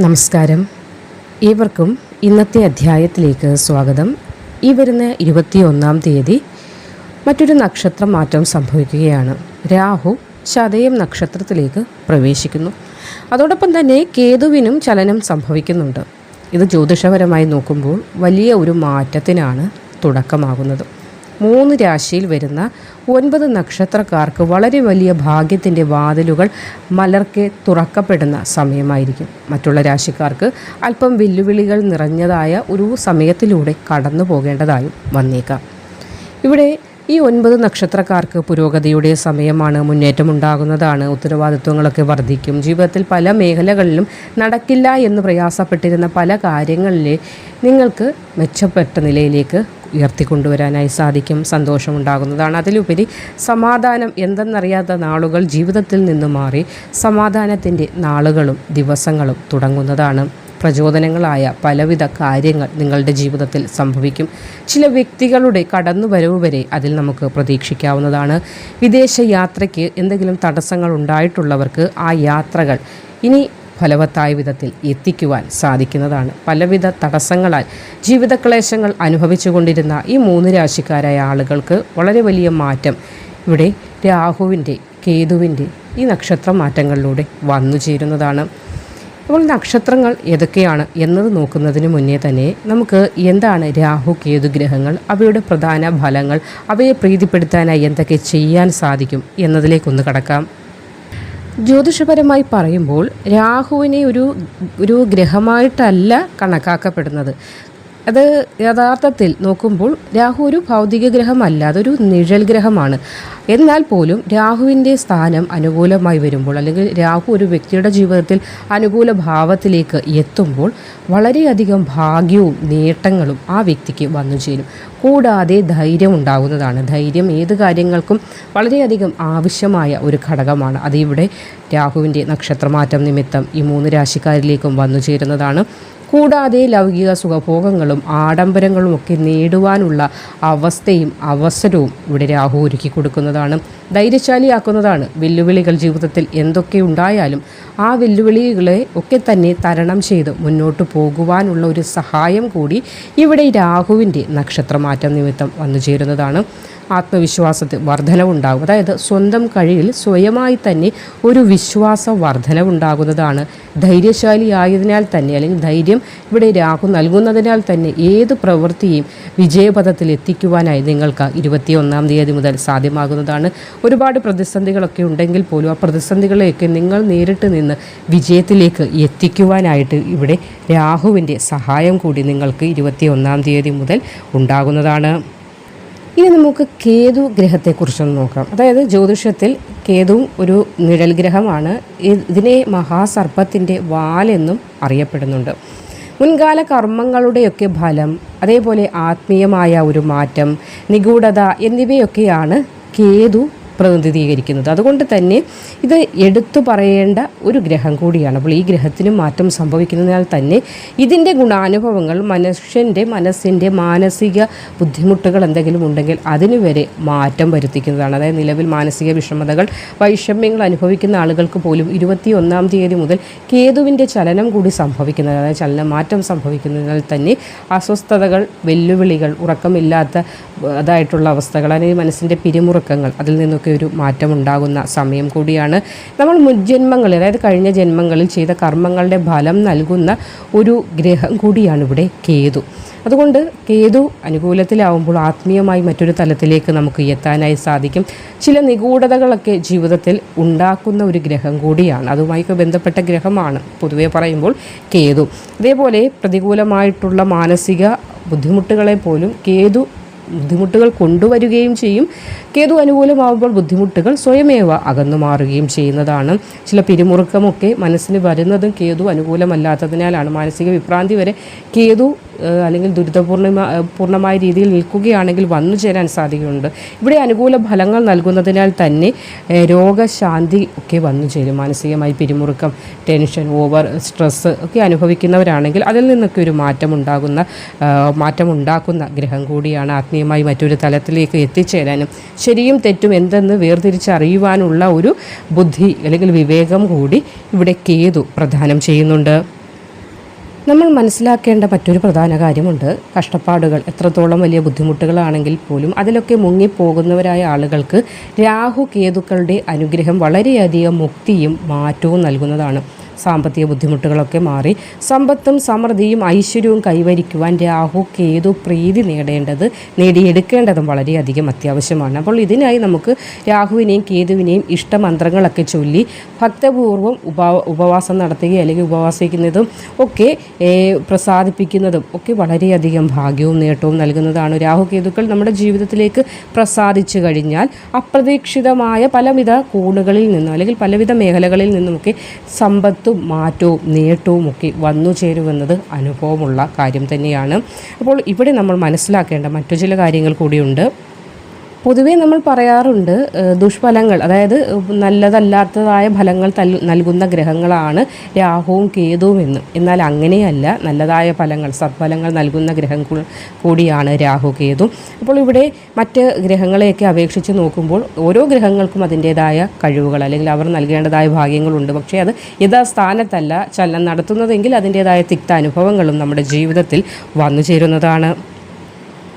നമസ്കാരം. ഏവർക്കും ഇന്നത്തെ അധ്യായത്തിലേക്ക് സ്വാഗതം. ഈ വരുന്ന ഇരുപത്തിയൊന്നാം തീയതി മറ്റൊരു നക്ഷത്ര മാറ്റം സംഭവിക്കുകയാണ്. രാഹു ചതയം നക്ഷത്രത്തിലേക്ക് പ്രവേശിക്കുന്നു. അതോടൊപ്പം തന്നെ കേതുവിനും ചലനം സംഭവിക്കുന്നുണ്ട്. ഇത് ജ്യോതിഷപരമായി നോക്കുമ്പോൾ വലിയ ഒരു മാറ്റത്തിനാണ് തുടക്കമാകുന്നത്. മൂന്ന് രാശിയിൽ വരുന്ന ഒൻപത് നക്ഷത്രക്കാർക്ക് വളരെ വലിയ ഭാഗ്യത്തിന്റെ വാതിലുകൾ മലർക്കെ തുറക്കപ്പെടുന്ന സമയമായിരിക്കും. മറ്റുള്ള രാശിക്കാർക്ക് അല്പം വെല്ലുവിളികൾ നിറഞ്ഞതായ ഒരു സമയത്തിലൂടെ കടന്നു പോകേണ്ടതായും വന്നേക്കാം. ഇവിടെ ഈ ഒൻപത് നക്ഷത്രക്കാർക്ക് പുരോഗതിയുടെ സമയമാണ് മുന്നേറ്റം ഉണ്ടാകുന്നതാണ് ഉത്തരവാദിത്വങ്ങളൊക്കെ വർദ്ധിക്കും. ജീവിതത്തിൽ പല മേഖലകളിലും നടക്കില്ല എന്ന് പ്രയാസപ്പെട്ടിരുന്ന പല കാര്യങ്ങളിലെ നിങ്ങൾക്ക് മെച്ചപ്പെട്ട നിലയിലേക്ക് ഉയർത്തിക്കൊണ്ടുവരാനായി സാധിക്കും. സന്തോഷമുണ്ടാകുന്നതാണ്. അതിലുപരി സമാധാനം എന്തെന്നറിയാത്ത നാളുകൾ ജീവിതത്തിൽ നിന്ന് മാറി സമാധാനത്തിന്റെ നാളുകളും ദിവസങ്ങളും തുടങ്ങുന്നതാണ്. പ്രചോദനങ്ങളായ പലവിധ കാര്യങ്ങൾ നിങ്ങളുടെ ജീവിതത്തിൽ സംഭവിക്കും. ചില വ്യക്തികളുടെ കടന്നുവരവ് വരെ അതിൽ നമുക്ക് പ്രതീക്ഷിക്കാവുന്നതാണ്. വിദേശ യാത്രയ്ക്ക് എന്തെങ്കിലും തടസ്സങ്ങൾ ഉണ്ടായിട്ടുള്ളവർക്ക് ആ യാത്രകൾ ഇനി ഫലവത്തായ വിധത്തിൽ എത്തിക്കുവാൻ സാധിക്കുന്നതാണ്. പലവിധ തടസ്സങ്ങളാൽ ജീവിതക്ലേശങ്ങൾ അനുഭവിച്ചുകൊണ്ടിരുന്ന ഈ മൂന്ന് രാശിക്കാരായ ആളുകൾക്ക് വളരെ വലിയ മാറ്റം ഇവിടെ രാഹുവിന്റെ കേതുവിന്റെ ഈ നക്ഷത്ര മാറ്റങ്ങളിലൂടെ വന്നു ചേരുന്നതാണ്. അപ്പോൾ നക്ഷത്രങ്ങൾ ഏതൊക്കെയാണ് എന്നത് നോക്കുന്നതിന് മുന്നേ തന്നെ നമുക്ക് എന്താണ് രാഹു കേതു ഗ്രഹങ്ങൾ അവയുടെ പ്രധാന ഫലങ്ങൾ അവയെ പ്രീതിപ്പെടുത്താനായി എന്തൊക്കെ ചെയ്യാൻ സാധിക്കും എന്നതിലേക്കൊന്ന് കടക്കാം. ജ്യോതിഷപരമായി പറയുമ്പോൾ രാഹുവിനെ ഒരു ഒരു ഗ്രഹമായിട്ടല്ല കണക്കാക്കപ്പെടുന്നത്. അത് യഥാർത്ഥത്തിൽ നോക്കുമ്പോൾ രാഹു ഒരു ഭൗതിക ഗ്രഹമല്ല അതൊരു നിഴൽ ഗ്രഹമാണ്. എന്നാൽ പോലും രാഹുവിന്റെ സ്ഥാനം അനുകൂലമായി വരുമ്പോൾ അല്ലെങ്കിൽ രാഹു ഒരു വ്യക്തിയുടെ ജീവിതത്തിൽ അനുകൂല ഭാവത്തിലേക്ക് എത്തുമ്പോൾ വളരെയധികം ഭാഗ്യവും നേട്ടങ്ങളും ആ വ്യക്തിക്ക് വന്നു ചേരും. കൂടാതെ ധൈര്യം ഉണ്ടാകുന്നതാണ്. ധൈര്യം ഏത് കാര്യങ്ങൾക്കും വളരെയധികം ആവശ്യമായ ഒരു ഘടകമാണ്. അതിവിടെ രാഹുവിന്റെ നക്ഷത്രമാറ്റം നിമിത്തം ഈ മൂന്ന് രാശിക്കാരിലേക്കും വന്നു ചേരുന്നതാണ്. കൂടാതെ ലൗകിക സുഖഭോഗങ്ങളും ആഡംബരങ്ങളും ഒക്കെ നേടുവാനുള്ള അവസ്ഥയും അവസരവും ഇവിടെ രാഹു ഒരുക്കി കൊടുക്കുന്നതാണ്. ധൈര്യശാലിയാക്കുന്നതാണ്. വെല്ലുവിളികൾ ജീവിതത്തിൽ എന്തൊക്കെ ഉണ്ടായാലും ആ വെല്ലുവിളികളെ ഒക്കെ തന്നെ തരണം ചെയ്ത് മുന്നോട്ട് പോകുവാനുള്ള ഒരു സഹായം കൂടി ഇവിടെ രാഹുവിന്റെ നക്ഷത്രമാറ്റം നിമിത്തം വന്നു ചേരുന്നതാണ്. ആത്മവിശ്വാസത്തിൽ വർധനവുണ്ടാകും. അതായത് സ്വന്തം കഴിയിൽ സ്വയമായി തന്നെ ഒരു വിശ്വാസ വർധനവുണ്ടാകുന്നതാണ് ധൈര്യശാലിയായതിനാൽ തന്നെ അല്ലെങ്കിൽ ധൈര്യം ഇവിടെ രാഹു നൽകുന്നതിനാൽ തന്നെ ഏത് പ്രവൃത്തിയും വിജയപഥത്തിൽ എത്തിക്കുവാനായി നിങ്ങൾക്ക് ഇരുപത്തിയൊന്നാം തീയതി മുതൽ സാധ്യമാകുന്നതാണ്. ഒരുപാട് പ്രതിസന്ധികളൊക്കെ ഉണ്ടെങ്കിൽ പോലും ആ പ്രതിസന്ധികളെയൊക്കെ നിങ്ങൾ നേരിട്ട് നിന്ന് വിജയത്തിലേക്ക് എത്തിക്കുവാനായിട്ട് ഇവിടെ രാഹുവിന്റെ സഹായം കൂടി നിങ്ങൾക്ക് ഇരുപത്തിയൊന്നാം തീയതി മുതൽ ഉണ്ടാകുന്നതാണ്. ഇനി നമുക്ക് കേതു ഗ്രഹത്തെക്കുറിച്ചൊന്ന് നോക്കാം. അതായത് ജ്യോതിഷത്തിൽ കേതു ഒരു നിഴൽ ഗ്രഹമാണ്. ഇതിനെ മഹാസർപ്പത്തിന്റെ വാലെന്നും അറിയപ്പെടുന്നുണ്ട്. മുൻകാല കർമ്മങ്ങളുടെയൊക്കെ ഫലം അതേപോലെ ആത്മീയമായ ഒരു മാറ്റം നിഗൂഢത എന്നിവയൊക്കെയാണ് കേതു പ്രതിനിധീകരിക്കുന്നത്. അതുകൊണ്ട് തന്നെ ഇത് എടുത്തു പറയേണ്ട ഒരു ഗ്രഹം കൂടിയാണ്. അപ്പോൾ ഈ ഗ്രഹത്തിന് മാറ്റം സംഭവിക്കുന്നതിനാൽ തന്നെ ഇതിന്റെ ഗുണാനുഭവങ്ങൾ മനുഷ്യന്റെ മനസ്സിന്റെ മാനസിക ബുദ്ധിമുട്ടുകൾ എന്തെങ്കിലും ഉണ്ടെങ്കിൽ അതിനു വരെ മാറ്റം വരുത്തിക്കുന്നതാണ്. അതായത് നിലവിൽ മാനസിക വിഷമതകൾ വൈഷമ്യങ്ങൾ അനുഭവിക്കുന്ന ആളുകൾക്ക് പോലും ഇരുപത്തി ഒന്നാം തീയതി മുതൽ കേതുവിന്റെ ചലനം കൂടി സംഭവിക്കുന്നത് അതായത് ചലന മാറ്റം സംഭവിക്കുന്നതിനാൽ തന്നെ അസ്വസ്ഥതകൾ വെല്ലുവിളികൾ ഉറക്കമില്ലാത്ത അതായിട്ടുള്ള അവസ്ഥകൾ അല്ലെങ്കിൽ മനസ്സിന്റെ പിരിമുറുക്കങ്ങൾ അതിൽ നിന്നൊക്കെ ഒരു മാറ്റം ഉണ്ടാകുന്ന സമയം കൂടിയാണ്. നമ്മൾ മുൻജന്മങ്ങളിൽ അതായത് കഴിഞ്ഞ ജന്മങ്ങളിൽ ചെയ്ത കർമ്മങ്ങളുടെ ഫലം നൽകുന്ന ഒരു ഗ്രഹം കൂടിയാണ് ഇവിടെ കേതു. അതുകൊണ്ട് കേതു അനുകൂലത്തിലാവുമ്പോൾ ആത്മീയമായി മറ്റൊരു തലത്തിലേക്ക് നമുക്ക് എത്താനായി സാധിക്കും. ചില നിഗൂഢതകളൊക്കെ ജീവിതത്തിൽ ഉണ്ടാക്കുന്ന ഒരു ഗ്രഹം കൂടിയാണ്. അതുമായി ബന്ധപ്പെട്ട ഗ്രഹമാണ് പൊതുവെ പറയുമ്പോൾ കേതു. അതേപോലെ പ്രതികൂലമായിട്ടുള്ള മാനസിക ബുദ്ധിമുട്ടുകളെ പോലും കേതു ബുദ്ധിമുട്ടുകൾ കൊണ്ടുവരികയും ചെയ്യും. കേതു അനുകൂലമാവുമ്പോൾ ബുദ്ധിമുട്ടുകൾ സ്വയമേവ അകന്നു മാറുകയും ചെയ്യുന്നതാണ്. ചില പിരിമുറുക്കമൊക്കെ മനസ്സിന് വരുന്നതും കേതു അനുകൂലമല്ലാത്തതിനാലാണ്. മാനസിക വിഭ്രാന്തി വരെ കേതു അല്ലെങ്കിൽ ദുരിതപൂർണ പൂർണമായ രീതിയിൽ നിൽക്കുകയാണെങ്കിൽ വന്നു ചേരാൻ സാധ്യതയുണ്ട് ഇവിടെ അനുകൂല ഫലങ്ങൾ നൽകുന്നതിനാൽ തന്നെ രോഗശാന്തി ഒക്കെ വന്നു ചേരും. മാനസികമായി പിരിമുറുക്കം ടെൻഷൻ ഓവർ സ്ട്രെസ്സ് ഒക്കെ അനുഭവിക്കുന്നവരാണെങ്കിൽ അതിൽ നിന്നൊക്കെ ഒരു മാറ്റമുണ്ടാകുന്ന മാറ്റമുണ്ടാക്കുന്ന ഗ്രഹം കൂടിയാണ് ആത്മീയമായി മറ്റൊരു തലത്തിലേക്ക് എത്തിച്ചേരാനും ശരിയും തെറ്റും എന്തെന്ന് വേർതിരിച്ചറിയുവാനുള്ള ഒരു ബുദ്ധി അല്ലെങ്കിൽ വിവേകം കൂടി ഇവിടെ കേതു പ്രധാനം ചെയ്യുന്നുണ്ട്. നമ്മൾ മനസ്സിലാക്കേണ്ട മറ്റൊരു പ്രധാന കാര്യമുണ്ട്. കഷ്ടപ്പാടുകൾ എത്രത്തോളം വലിയ ബുദ്ധിമുട്ടുകളാണെങ്കിൽ പോലും അതിലൊക്കെ മുങ്ങിപ്പോകുന്നവരായ ആളുകൾക്ക് രാഹു കേതുക്കളുടെ അനുഗ്രഹം വളരെയധികം മുക്തിയും മാറ്റവും നൽകുന്നതാണ്. സാമ്പത്തിക ബുദ്ധിമുട്ടുകളൊക്കെ മാറി സമ്പത്തും സമൃദ്ധിയും ഐശ്വര്യവും കൈവരിക്കുവാൻ രാഹു കേതു പ്രീതി നേടേണ്ടത് നേടിയെടുക്കേണ്ടതും വളരെയധികം അത്യാവശ്യമാണ്. അപ്പോൾ ഇതിനായി നമുക്ക് രാഹുവിനെയും കേതുവിനെയും ഇഷ്ടമന്ത്രങ്ങളൊക്കെ ചൊല്ലി ഭക്തപൂർവം ഉപ ഉപവാസം നടത്തുകയും അല്ലെങ്കിൽ ഉപവാസിക്കുന്നതും ഒക്കെ പ്രസാദിപ്പിക്കുന്നതും ഒക്കെ വളരെയധികം ഭാഗ്യവും നേട്ടവും നൽകുന്നതാണ്. രാഹു കേതുക്കൾ നമ്മുടെ ജീവിതത്തിലേക്ക് പ്രസാദിച്ചു കഴിഞ്ഞാൽ അപ്രതീക്ഷിതമായ പലവിധ കോണുകളിൽ നിന്നും അല്ലെങ്കിൽ പലവിധ മേഖലകളിൽ നിന്നുമൊക്കെ സമ്പത്ത് സമ്പത്തും മാറ്റവും നേട്ടവും ഒക്കെ വന്നു ചേരുമെന്നത് അനുഭവമുള്ള കാര്യം തന്നെയാണ്. അപ്പോൾ ഇവിടെ നമ്മൾ മനസ്സിലാക്കേണ്ട മറ്റു ചില കാര്യങ്ങൾ കൂടിയുണ്ട്. പൊതുവേ നമ്മൾ പറയാറുണ്ട് ദുഷ്ഫലങ്ങൾ അതായത് നല്ലതല്ലാത്തതായ ഫലങ്ങൾ തൽ നൽകുന്ന ഗ്രഹങ്ങളാണ് രാഹുവും കേതുവും എന്ന്. എന്നാൽ അങ്ങനെയല്ല നല്ലതായ ഫലങ്ങൾ സത്ഫലങ്ങൾ നൽകുന്ന ഗ്രഹം കൂടിയാണ് രാഹു കേതു. അപ്പോൾ ഇവിടെ മറ്റ് ഗ്രഹങ്ങളെയൊക്കെ അപേക്ഷിച്ച് നോക്കുമ്പോൾ ഓരോ ഗ്രഹങ്ങൾക്കും അതിന്റേതായ കഴിവുകൾ അല്ലെങ്കിൽ അവർ നൽകേണ്ടതായ ഭാഗ്യങ്ങളുണ്ട്. പക്ഷേ അത് യഥാസ്ഥാനത്തല്ല ചലനം നടത്തുന്നതെങ്കിൽ അതിന്റേതായ തിക്ത അനുഭവങ്ങളും നമ്മുടെ ജീവിതത്തിൽ വന്നു ചേരുന്നതാണ്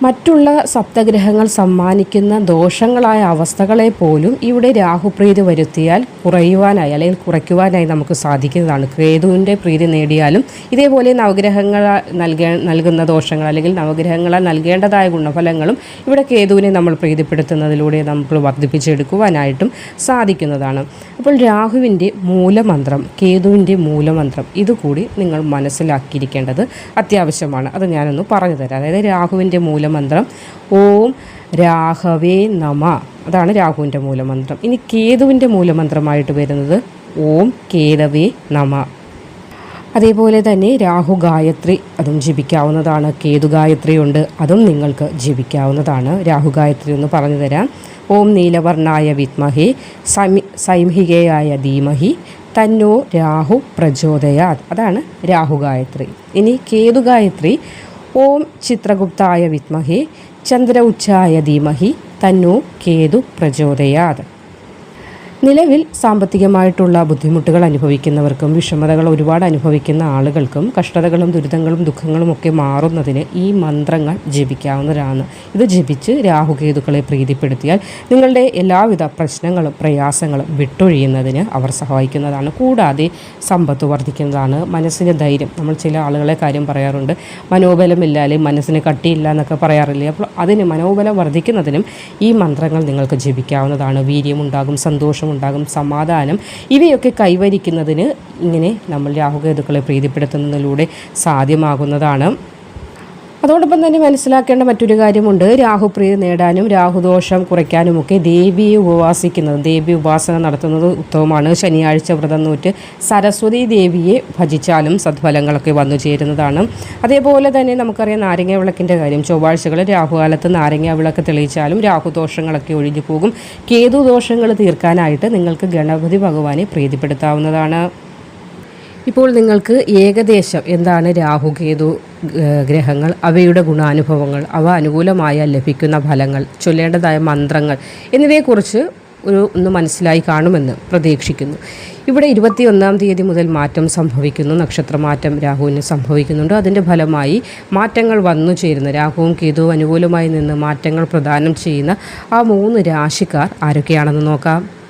മറ്റുള്ള സപ്തഗ്രഹങ്ങൾ സമ്മാനിക്കുന്ന ദോഷങ്ങളായ അവസ്ഥകളെ പോലും ഇവിടെ രാഹുപ്രീതി വരുത്തിയാൽ കുറയുവാനായി അല്ലെങ്കിൽ കുറയ്ക്കുവാനായി നമുക്ക് സാധിക്കുന്നതാണ്. കേതുവിന്റെ പ്രീതി നേടിയാലും ഇതേപോലെ നവഗ്രഹങ്ങൾ നൽകേ നൽകുന്ന ദോഷങ്ങൾ അല്ലെങ്കിൽ നവഗ്രഹങ്ങളാൽ നൽകേണ്ടതായ ഗുണഫലങ്ങളും ഇവിടെ കേതുവിനെ നമ്മൾ പ്രീതിപ്പെടുത്തുന്നതിലൂടെ നമുക്ക് വർദ്ധിപ്പിച്ചെടുക്കുവാനായിട്ടും സാധിക്കുന്നതാണ്. അപ്പോൾ രാഹുവിന്റെ മൂലമന്ത്രം കേതുവിന്റെ മൂലമന്ത്രം ഇതുകൂടി നിങ്ങൾ മനസ്സിലാക്കിയിരിക്കേണ്ടത് അത്യാവശ്യമാണ്. അത് ഞാനൊന്ന് പറഞ്ഞു തരാം. അതായത് രാഹുവിന്റെ മൂലമന്ത്രം ഓം രാഘവേ നമ. അതാണ് രാഹുവിന്റെ മൂലമന്ത്രം. ഇനി കേതുവിന്റെ മൂലമന്ത്രമായിട്ട് വരുന്നത് ഓം കേതവേ നമ. അതേപോലെ തന്നെ രാഹു ഗായത്രി അതും ജപിക്കാവുന്നതാണ്. കേതു ഗായത്രി ഉണ്ട് അതും നിങ്ങൾക്ക് ജപിക്കാവുന്നതാണ്. രാഹു ഗായത്രി എന്ന് പറഞ്ഞു തരാം. ഓം നീലവർണായ വിത്മഹി സമി സൈംഹികയായ ധീമഹി തന്നോ രാഹു പ്രചോദയാത്. അതാണ് രാഹു ഗായത്രി. ഇനി കേതു ഗായത്രി ഓം ചിത്രഗുപ്തായ വിത്മഹി ചന്ദ്ര ഉച്ചായ ധീമഹി തന്നോ കേതു പ്രചോദയാത്. നിലവിൽ സാമ്പത്തികമായിട്ടുള്ള ബുദ്ധിമുട്ടുകൾ അനുഭവിക്കുന്നവർക്കും വിഷമതകൾ ഒരുപാട് അനുഭവിക്കുന്ന ആളുകൾക്കും കഷ്ടതകളും ദുരിതങ്ങളും ദുഃഖങ്ങളും ഒക്കെ മാറുന്നതിന് ഈ മന്ത്രങ്ങൾ ജപിക്കാവുന്നതാണ്. ഇത് ജപിച്ച് രാഹുകേതുക്കളെ പ്രീതിപ്പെടുത്തിയാൽ നിങ്ങളുടെ എല്ലാവിധ പ്രശ്നങ്ങളും പ്രയാസങ്ങളും വിട്ടൊഴിയുന്നതിന് അവർ സഹായിക്കുന്നതാണ്. കൂടാതെ സമ്പത്ത് വർദ്ധിക്കുന്നതാണ്. മനസ്സിന് ധൈര്യം. നമ്മൾ ചില ആളുകളെ കാര്യം പറയാറുണ്ട്. മനോബലമില്ല അല്ലെങ്കിൽ മനസ്സിന് കട്ടിയില്ല എന്നൊക്കെ പറയാറില്ലേ? അപ്പോൾ അതിന് മനോബലം വർദ്ധിക്കുന്നതിനും ഈ മന്ത്രങ്ങൾ നിങ്ങൾക്ക് ജപിക്കാവുന്നതാണ്. വീര്യമുണ്ടാകും സന്തോഷം ഉണ്ടാകും സമാധാനം. ഇവയൊക്കെ കൈവരിക്കുന്നതിന് ഇങ്ങനെ നമ്മൾ രാഹുകേതുക്കളെ പ്രീതിപ്പെടുത്തുന്നതിലൂടെ സാധ്യമാകുന്നതാണ്. അതോടൊപ്പം തന്നെ മനസ്സിലാക്കേണ്ട മറ്റൊരു കാര്യമുണ്ട്. രാഹുപ്രീതി നേടാനും രാഹുദോഷം കുറയ്ക്കാനുമൊക്കെ ദേവിയെ ഉപവാസിക്കുന്നത് ദേവി ഉപാസന നടത്തുന്നത് ഉത്തമമാണ്. ശനിയാഴ്ച വ്രതം നൂറ്റ് സരസ്വതി ദേവിയെ ഭജിച്ചാലും സദ്ഫലങ്ങളൊക്കെ വന്നു ചേരുന്നതാണ്. അതേപോലെ തന്നെ നമുക്കറിയാം നാരങ്ങ വിളക്കിന്റെ കാര്യം. ചൊവ്വാഴ്ചകളിൽ രാഹുകാലത്ത് നാരങ്ങ വിളക്ക് തെളിയിച്ചാലും രാഹുദോഷങ്ങളൊക്കെ ഒഴിഞ്ഞു പോകും. കേതു ദോഷങ്ങൾ തീർക്കാനായിട്ട് നിങ്ങൾക്ക് ഗണപതി ഭഗവാനെ പ്രീതിപ്പെടുത്താവുന്നതാണ്. ഇപ്പോൾ നിങ്ങൾക്ക് ഏകദേശം എന്താണ് രാഹുകേതു ഗ്രഹങ്ങൾ അവയുടെ ഗുണാനുഭവങ്ങൾ അവ അനുകൂലമായ ലഭിക്കുന്ന ഫലങ്ങൾ ചൊല്ലേണ്ടതായ മന്ത്രങ്ങൾ എന്നിവയെക്കുറിച്ച് ഒരു ഒന്ന് മനസ്സിലായി കാണുമെന്ന് പ്രതീക്ഷിക്കുന്നു. ഇവിടെ ഇരുപത്തിയൊന്നാം തീയതി മുതൽ മാറ്റം സംഭവിക്കുന്നു. നക്ഷത്രമാറ്റം രാഹുവിന് സംഭവിക്കുന്നുണ്ട്. അതിന്റെ ഫലമായി മാറ്റങ്ങൾ വന്നു ചേരുന്ന. രാഹുവും കേതുവും അനുകൂലമായി നിന്ന് മാറ്റങ്ങൾ പ്രദാനം ചെയ്യുന്ന ആ മൂന്ന് രാശിക്കാർ ആരൊക്കെയാണെന്ന് നോക്കാം.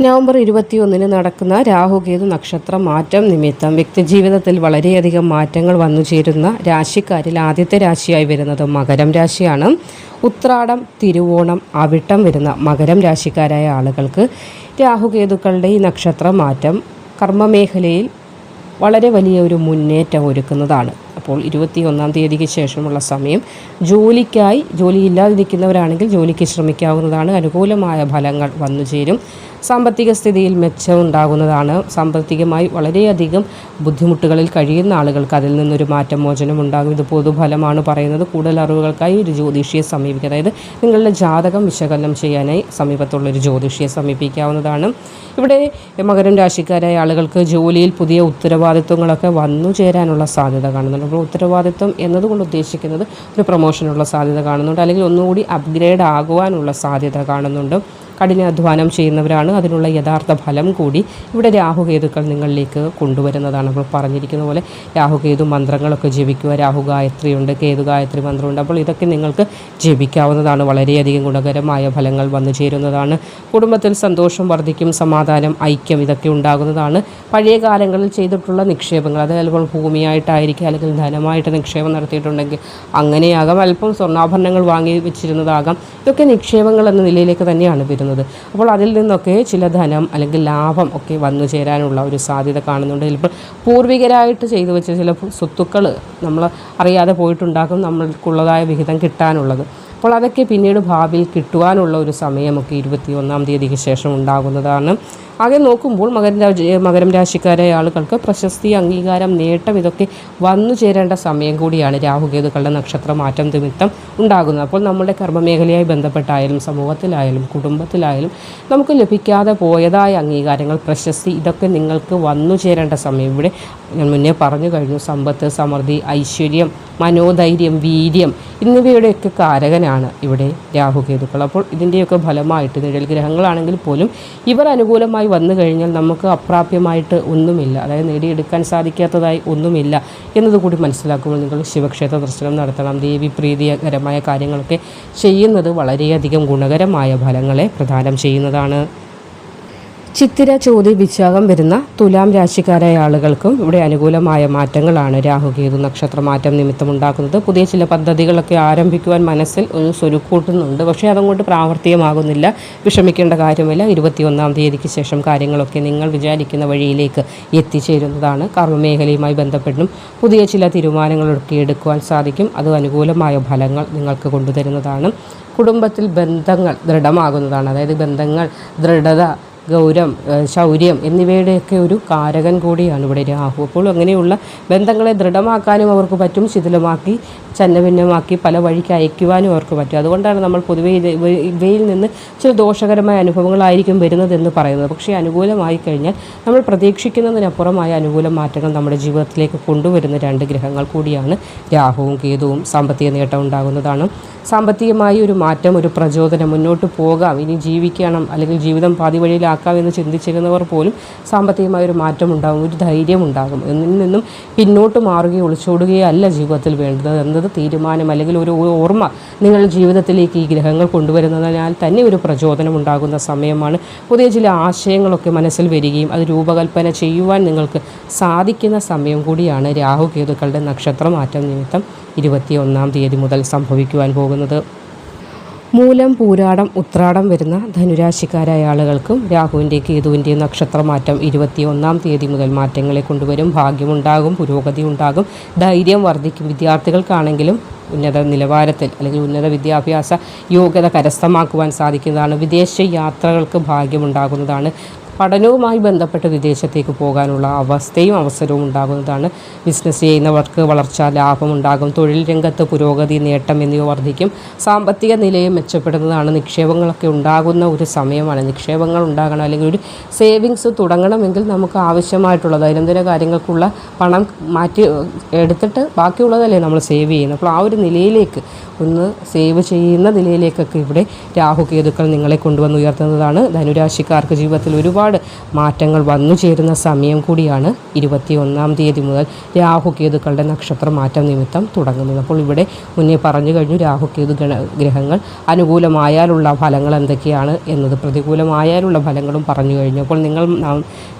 നവംബർ ഇരുപത്തിയൊന്നിന് നടക്കുന്ന രാഹുകേതു നക്ഷത്ര മാറ്റം നിമിത്തം വ്യക്തിജീവിതത്തിൽ വളരെയധികം മാറ്റങ്ങൾ വന്നു ചേരുന്ന രാശിക്കാരിൽ ആദ്യത്തെ രാശിയായി വരുന്നത് മകരം രാശിയാണ്. ഉത്രാടം തിരുവോണം അവിട്ടം വരുന്ന മകരം രാശിക്കാരായ ആളുകൾക്ക് രാഹുകേതുക്കളുടെ ഈ നക്ഷത്ര മാറ്റം കർമ്മമേഖലയിൽ വളരെ വലിയ ഒരു മുന്നേറ്റം ഒരുക്കുന്നതാണ്. അപ്പോൾ ഇരുപത്തി ഒന്നാം തീയതിക്ക് ശേഷമുള്ള സമയം. ജോലിക്കായി ജോലിയില്ലാതിരിക്കുന്നവരാണെങ്കിൽ ജോലിക്ക് ശ്രമിക്കാവുന്നതാണ്. അനുകൂലമായ ഫലങ്ങൾ വന്നു ചേരും. സാമ്പത്തിക സ്ഥിതിയിൽ മെച്ചം മെച്ചമുണ്ടാകുന്നതാണ്. സാമ്പത്തികമായി വളരെയധികം ബുദ്ധിമുട്ടുകളിൽ കഴിയുന്ന ആളുകൾക്ക് അതിൽ നിന്നൊരു മാറ്റം മോചനം ഉണ്ടാകും. ഇത് പൊതുഫലമാണ് പറയുന്നത്. കൂടുതൽ അറിവുകൾക്കായി ഒരു ജ്യോതിഷിയെ സമീപിക്കുക. അതായത് നിങ്ങളുടെ ജാതകം വിശകലനം ചെയ്യാനായി സമീപത്തുള്ള ഒരു ജ്യോതിഷിയെ സമീപിക്കാവുന്നതാണ്. ഇവിടെ മകരം രാശിക്കാരായ ആളുകൾക്ക് ജോലിയിൽ പുതിയ ഉത്തരവാദിത്വങ്ങളൊക്കെ വന്നു ചേരാനുള്ള സാധ്യത കാണുന്നുണ്ട്. അപ്പോൾ ഉത്തരവാദിത്വം എന്നതുകൊണ്ട് ഉദ്ദേശിക്കുന്നത് ഒരു പ്രൊമോഷനുള്ള സാധ്യത കാണുന്നുണ്ട്. അല്ലെങ്കിൽ ഒന്നുകൂടി അപ്ഗ്രേഡ് ആകുവാനുള്ള സാധ്യത കാണുന്നുണ്ട്. കഠിനാധ്വാനം ചെയ്യുന്നവരാണ്. അതിനുള്ള യഥാർത്ഥ ഫലം കൂടി ഇവിടെ രാഹുകേതുക്കൾ നിങ്ങളിലേക്ക് കൊണ്ടുവരുന്നതാണ്. അപ്പോൾ പറഞ്ഞിരിക്കുന്ന പോലെ രാഹുകേതു മന്ത്രങ്ങളൊക്കെ ജപിക്കുക. രാഹു ഗായത്രിയുണ്ട് കേതു ഗായത്രി മന്ത്രമുണ്ട്. അപ്പോൾ ഇതൊക്കെ നിങ്ങൾക്ക് ജപിക്കാവുന്നതാണ്. വളരെയധികം ഗുണകരമായ ഫലങ്ങൾ വന്നു ചേരുന്നതാണ്. കുടുംബത്തിൽ സന്തോഷം വർദ്ധിക്കും സമാധാനം ഐക്യം ഇതൊക്കെ ഉണ്ടാകുന്നതാണ്. പഴയ കാലങ്ങളിൽ ചെയ്തിട്ടുള്ള നിക്ഷേപങ്ങൾ അത് ചിലപ്പോൾ ഭൂമിയായിട്ടായിരിക്കും അല്ലെങ്കിൽ ധനമായിട്ട് നിക്ഷേപം നടത്തിയിട്ടുണ്ടെങ്കിൽ അങ്ങനെയാകാം. അല്പം സ്വർണാഭരണങ്ങൾ വാങ്ങി വെച്ചിരുന്നതാകാം. ഇതൊക്കെ നിക്ഷേപങ്ങൾ എന്ന നിലയിലേക്ക് തന്നെയാണ് വരുന്നത്. അപ്പോൾ അതിൽ നിന്നൊക്കെ ചില ധനം അല്ലെങ്കിൽ ലാഭം ഒക്കെ വന്നു ചേരാനുള്ള ഒരു സാധ്യത കാണുന്നുണ്ട്. ചിലപ്പോൾ പൂർവികരായിട്ട് ചെയ്തു വെച്ച ചില സ്വത്തുക്കൾ നമ്മൾ അറിയാതെ പോയിട്ടുണ്ടാക്കും നമ്മൾക്കുള്ളതായ വിഹിതം കിട്ടാനുള്ളത്. അപ്പോൾ അതൊക്കെ പിന്നീട് ഭാവിയിൽ കിട്ടുവാനുള്ള ഒരു സമയമൊക്കെ ഇരുപത്തി ഒന്നാം തീയതിക്ക് ശേഷം ഉണ്ടാകുന്നതാണ്. ആകെ നോക്കുമ്പോൾ മകരം മകരം രാശിക്കാരായ ആളുകൾക്ക് പ്രശസ്തി അംഗീകാരം നേട്ടം ഇതൊക്കെ വന്നു ചേരേണ്ട സമയം കൂടിയാണ് രാഹുകേതുക്കളുടെ നക്ഷത്ര മാറ്റം നിമിത്തം ഉണ്ടാകുന്നത്. അപ്പോൾ നമ്മുടെ കർമ്മമേഖലയായി ബന്ധപ്പെട്ടായാലും സമൂഹത്തിലായാലും കുടുംബത്തിലായാലും നമുക്ക് ലഭിക്കാതെ പോയതായ അംഗീകാരങ്ങൾ പ്രശസ്തി ഇതൊക്കെ നിങ്ങൾക്ക് വന്നു ചേരേണ്ട സമയം. ഇവിടെ ഞാൻ മുന്നേ പറഞ്ഞു കഴിഞ്ഞു സമ്പത്ത് സമൃദ്ധി ഐശ്വര്യം മനോധൈര്യം വീര്യം എന്നിവയുടെയൊക്കെ കാരകനാണ് ഇവിടെ രാഹുകേതുക്കൾ അപ്പോൾ ഇതിന്റെയൊക്കെ ഫലമായിട്ട് നിഴൽ ഗ്രഹങ്ങളാണെങ്കിൽ പോലും ഇവർ അനുകൂലമായി വന്നു കഴിഞ്ഞാൽ നമുക്ക് അപ്രാപ്യമായിട്ട് ഒന്നുമില്ല. അതായത് നേടിയെടുക്കാൻ സാധിക്കാത്തതായി ഒന്നുമില്ല എന്നതുകൂടി മനസ്സിലാക്കുമ്പോൾ നിങ്ങൾ ശിവക്ഷേത്ര ദർശനം നടത്തണം. ദേവി പ്രീതികരമായ കാര്യങ്ങളൊക്കെ ചെയ്യുന്നത് വളരെയധികം ഗുണകരമായ ഫലങ്ങളെ പ്രദാനം ചെയ്യുന്നതാണ്. ചിത്തിര ചോതി വിശാഖം വരുന്ന തുലാം രാശിക്കാരായ ആളുകൾക്കും ഇവിടെ അനുകൂലമായ മാറ്റങ്ങളാണ്. രാഹുകേതു നക്ഷത്രമാറ്റം നിമിത്തം ഉണ്ടാക്കുന്നത് പുതിയ ചില പദ്ധതികളൊക്കെ ആരംഭിക്കുവാൻ മനസ്സിൽ ഒരു സ്വരുക്കൂട്ടുന്നുണ്ട്. പക്ഷേ അതങ്ങോട്ട് പ്രാവർത്തികമാകുന്നില്ല. വിഷമിക്കേണ്ട കാര്യമില്ല. ഇരുപത്തിയൊന്നാം തീയതിക്ക് ശേഷം കാര്യങ്ങളൊക്കെ നിങ്ങൾ വിചാരിക്കുന്ന വഴിയിലേക്ക് എത്തിച്ചേരുന്നതാണ്. കർമ്മമേഖലയുമായി ബന്ധപ്പെട്ടും പുതിയ ചില തീരുമാനങ്ങളൊക്കെ എടുക്കുവാൻ സാധിക്കും. അത് അനുകൂലമായ ഫലങ്ങൾ നിങ്ങൾക്ക് കൊണ്ടുതരുന്നതാണ്. കുടുംബത്തിൽ ബന്ധങ്ങൾ ദൃഢമാകുന്നതാണ്. അതായത് ബന്ധങ്ങൾ ദൃഢത ഗൗരം ശൗര്യം എന്നിവയുടെയൊക്കെ ഒരു കാരകൻ കൂടിയാണ് ഇവിടെ രാഹു. അപ്പോൾ അങ്ങനെയുള്ള ബന്ധങ്ങളെ ദൃഢമാക്കാനും അവർക്ക് പറ്റും ശിഥിലമാക്കി ചന്നഭിന്നമാക്കി പല വഴിക്ക് അയക്കുവാനും അവർക്ക് പറ്റും. അതുകൊണ്ടാണ് നമ്മൾ പൊതുവേ ഇവയിൽ നിന്ന് ചില ദോഷകരമായ അനുഭവങ്ങളായിരിക്കും വരുന്നതെന്ന് പറയുന്നത്. പക്ഷേ അനുകൂലമായി കഴിഞ്ഞാൽ നമ്മൾ പ്രതീക്ഷിക്കുന്നതിനപ്പുറമായ അനുകൂല മാറ്റങ്ങൾ നമ്മുടെ ജീവിതത്തിലേക്ക് കൊണ്ടുവരുന്ന രണ്ട് ഗ്രഹങ്ങൾ കൂടിയാണ് രാഹുവും കേതുവും. സാമ്പത്തിക നേട്ടം ഉണ്ടാകുന്നതാണ്. സാമ്പത്തികമായി ഒരു മാറ്റം ഒരു പ്രചോദനം മുന്നോട്ട് പോകാം. ഇനി ജീവിക്കണം അല്ലെങ്കിൽ ജീവിതം പാതി വഴിയിലാക്കാം എന്ന് ചിന്തിച്ചിരുന്നവർ പോലും സാമ്പത്തികമായ ഒരു മാറ്റം ഉണ്ടാകും ഒരു ധൈര്യം ഉണ്ടാകും. എന്നിൽ നിന്നും പിന്നോട്ട് മാറുകയോ ഒളിച്ചോടുകയോ അല്ല ജീവിതത്തിൽ വേണ്ടത് എന്നത് തീരുമാനം അല്ലെങ്കിൽ ഒരു ഓർമ്മ നിങ്ങൾ ജീവിതത്തിലേക്ക് ഈ ഗ്രഹങ്ങൾ കൊണ്ടുവരുന്നതിനാൽ തന്നെ ഒരു പ്രചോദനം ഉണ്ടാകുന്ന സമയമാണ്. പുതിയ ചില ആശയങ്ങളൊക്കെ മനസ്സിൽ വരികയും അത് രൂപകൽപ്പന ചെയ്യുവാൻ നിങ്ങൾക്ക് സാധിക്കുന്ന സമയം കൂടിയാണ് രാഹു കേതുക്കളുടെ നക്ഷത്രമാറ്റം നിമിത്തം ഇരുപത്തിയൊന്നാം തീയതി മുതൽ സംഭവിക്കുവാൻ പോകുന്നത്. മൂലം പൂരാടം ഉത്രാടം വരുന്ന ധനുരാശിക്കാരായ ആളുകൾക്കും രാഹുവിന്റെ കേതുവിന്റെ നക്ഷത്രമാറ്റം ഇരുപത്തിയൊന്നാം തീയതി മുതൽ മാറ്റങ്ങളെ കൊണ്ടുവരും. ഭാഗ്യമുണ്ടാകും പുരോഗതി ഉണ്ടാകും ധൈര്യം വർദ്ധിക്കും. വിദ്യാർത്ഥികൾക്കാണെങ്കിലും ഉന്നത നിലവാരത്തിൽ അല്ലെങ്കിൽ ഉന്നത വിദ്യാഭ്യാസ യോഗ്യത കരസ്ഥമാക്കുവാൻ സാധിക്കുന്നതാണ്. വിദേശ യാത്രകൾക്ക് ഭാഗ്യമുണ്ടാകുന്നതാണ്. പഠനവുമായി ബന്ധപ്പെട്ട് വിദേശത്തേക്ക് പോകാനുള്ള അവസ്ഥയും അവസരവും ഉണ്ടാകുന്നതാണ്. ബിസിനസ് ചെയ്യുന്നവർക്ക് വളർച്ച ലാഭമുണ്ടാകും. തൊഴിൽ രംഗത്ത് പുരോഗതി നേട്ടം എന്നിവ വർദ്ധിക്കും. സാമ്പത്തിക നിലയും മെച്ചപ്പെടുന്നതാണ്. നിക്ഷേപങ്ങളൊക്കെ ഉണ്ടാകുന്ന ഒരു സമയമാണ്. നിക്ഷേപങ്ങൾ ഉണ്ടാകണം അല്ലെങ്കിൽ ഒരു സേവിങ്സ് തുടങ്ങണമെങ്കിൽ നമുക്ക് ആവശ്യമായിട്ടുള്ള ദൈനംദിന കാര്യങ്ങൾക്കുള്ള പണം മാറ്റി എടുത്തിട്ട് ബാക്കിയുള്ളതല്ലേ നമ്മൾ സേവ് ചെയ്യുന്നത്. അപ്പോൾ ആ ഒരു നിലയിലേക്ക് ഒന്ന് സേവ് ചെയ്യുന്ന നിലയിലേക്കൊക്കെ ഇവിടെ രാഹു രാഹുകേതുക്കൾ നിങ്ങളെ കൊണ്ടുവന്ന് ഉയർത്തുന്നതാണ്. ധനുരാശിക്കാർക്ക് ജീവിതത്തിൽ ഒരുപാട് മാറ്റങ്ങൾ വന്നു ചേരുന്ന സമയം കൂടിയാണ് ഇരുപത്തി ഒന്നാം തീയതി മുതൽ രാഹുകേതുക്കളുടെ നക്ഷത്ര മാറ്റം നിമിത്തം തുടങ്ങുന്നത്. അപ്പോൾ ഇവിടെ മുന്നേ പറഞ്ഞു കഴിഞ്ഞു രാഹുകേതു ഗ്രഹങ്ങൾ അനുകൂലമായാലുള്ള ഫലങ്ങൾ എന്തൊക്കെയാണ് എന്നത് പ്രതികൂലമായാലുള്ള ഫലങ്ങളും പറഞ്ഞു കഴിഞ്ഞു. അപ്പോൾ നിങ്ങൾ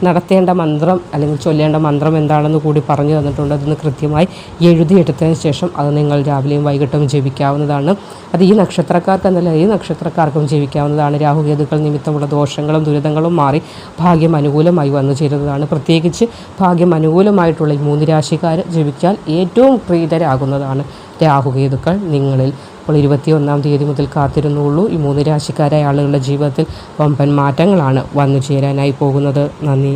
നടത്തേണ്ട മന്ത്രം അല്ലെങ്കിൽ ചൊല്ലേണ്ട മന്ത്രം എന്താണെന്ന് കൂടി പറഞ്ഞു തന്നിട്ടുണ്ട്. അതൊന്ന് കൃത്യമായി എഴുതിയെടുത്തതിന് ശേഷം അത് നിങ്ങൾ രാവിലെയും വൈകിട്ടും ജപിക്കാവുന്നതാണ്. അത് ഈ നക്ഷത്രക്കാർക്ക് എന്നല്ല ഈ നക്ഷത്രക്കാർക്കും ജീവിക്കാവുന്നതാണ്. രാഹുകേതുക്കൾ നിമിത്തമുള്ള ദോഷങ്ങളും ദുരിതങ്ങളും മാറി ഭാഗ്യം അനുകൂലമായി വന്നു ചേരുന്നതാണ്. പ്രത്യേകിച്ച് ഭാഗ്യം അനുകൂലമായിട്ടുള്ള ഈ മൂന്ന് രാശിക്കാർ ജപിക്കാൻ ഏറ്റവും പ്രീതരാകുന്നതാണ് രാഹുകേതുക്കൾ നിങ്ങളിൽ അപ്പോൾ ഇരുപത്തിയൊന്നാം തീയതി മുതൽ കാത്തിരുന്നുള്ളൂ. ഈ മൂന്ന് രാശിക്കാരായ ആളുകളുടെ ജീവിതത്തിൽ വമ്പൻ മാറ്റങ്ങളാണ് വന്നു ചേരാനായി പോകുന്നത്. നന്ദി.